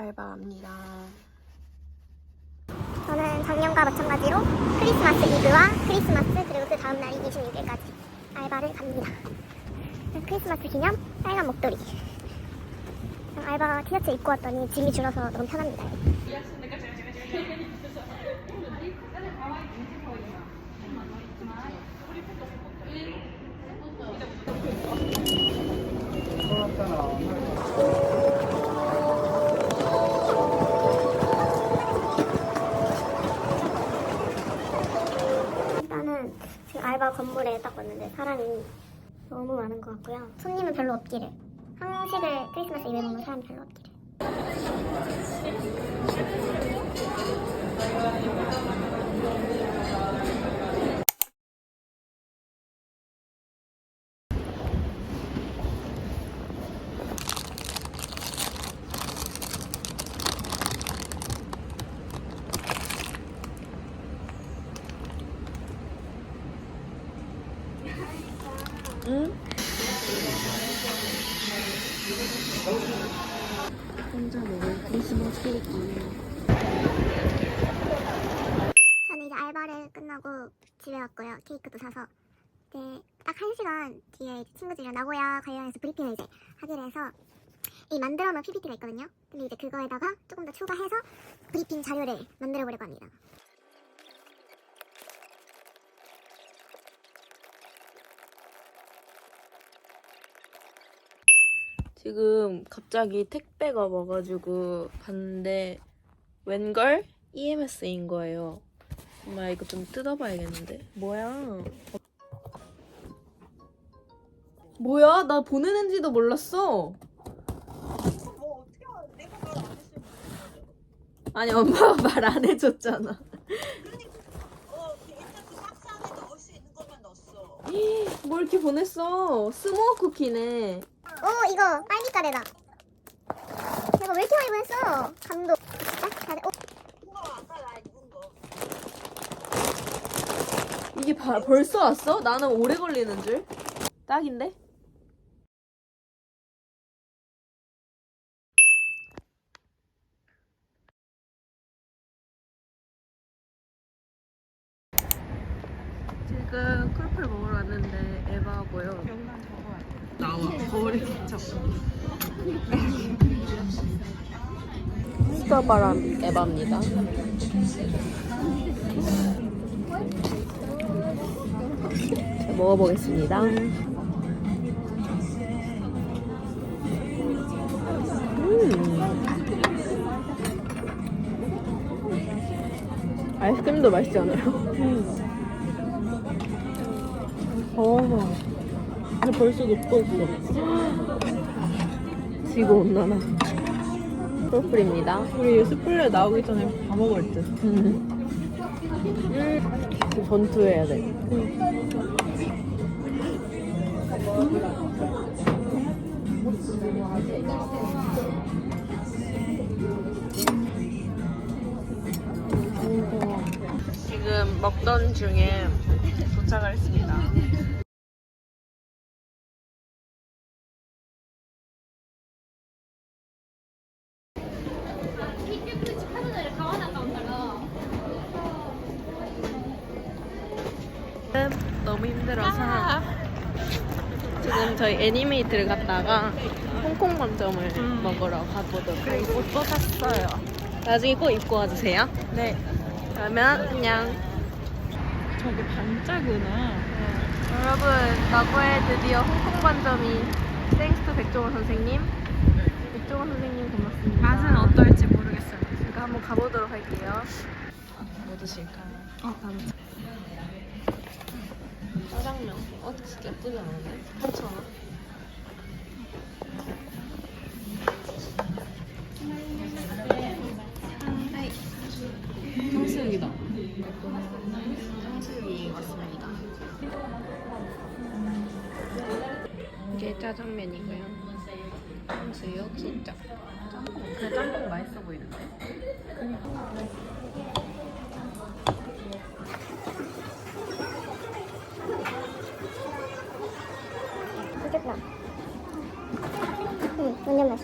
알바합니다. 저는 작년과 마찬가지로 크리스마스 이브와 크리스마스 그리고 그 다음 날인 26일까지 알바를 갑니다. 크리스마스 기념 빨간 목도리. 알바 티셔츠 입고 왔더니 짐이 줄어서 너무 편합니다. 건물에 딱 왔는데 사람이 너무 많은 것 같고요. 손님은 별로 없기를. 한식을 크리스마스 이브에 먹는 사람이 별로 없기를. 혼자 먹을 크리스마스 케이크. 저는 이제 알바를 끝나고 집에 왔고요. 케이크도 사서. 네, 딱한 시간 뒤에 이제 친구들이랑 나고야 관련해서 브리핑을 이제 하기로 해서 이 만들어 놓은 PPT가 있거든요. 근데 이제 그거에다가 조금 더 추가해서 브리핑 자료를 만들어 보려고 합니다. 지금 갑자기 택배가 와가지고 봤는데 웬걸 EMS인 거예요. 정말 이거 좀 뜯어봐야겠는데. 뭐야? 뭐야? 나 보내는지도 몰랐어. 뭐 어떻게 알아? 내가 말 안 했으면 아니 엄마가 말 안 해줬잖아. 그러니까 어 일단 그 박스 안에 넣을 수 있는 것만 넣었어. 뭘 이렇게 보냈어? 스모어 쿠키네. 오 이거 빨리까레다. 내가 왜 이렇게 많이 보냈어? 딱 잘해. 오, 거. 이게 바, 벌써 왔어? 나는 오래 걸리는 줄. 딱인데? 지금 크로플 먹으러 왔는데 에바고요. 나와. 스타바람 에바입니다. 자, 먹어보겠습니다. 음. 아이스크림도 맛있지 않아요? 어, 근데 벌써 녹고 있어. 지구 온난화. 프로플입니다. 우리 스플레 나오기 전에 다 먹을 듯. 음. 전투해야 돼. 지금 먹던 중에 도착을 했습니다. 힘들어서 지금 저희 애니메이트를 갔다가 홍콩 본점을 먹으러 가보도록 하겠습니다. 옷도 샀어요. 나중에 꼭 입고 와주세요. 네. 그러면 안녕. 저게 반짜구나. 여러분, 나고에 드디어 홍콩 반점이 땡스트 백종원 선생님. 백종원 선생님 고맙습니다. 맛은 어떨지 모르겠어요. 제가 한번 가보도록 할게요. 뭐 드실까요? 어, 나도. 짜장면. 어, 진짜 예쁘지 않은데? 8,000원. 탕수육이다. 탕수육이 왔습니다. 이게 짜장면이고요. 탕수육, 진짜. 짬뽕. 근데 짬뽕 맛있어 보이는데? চলে মাছ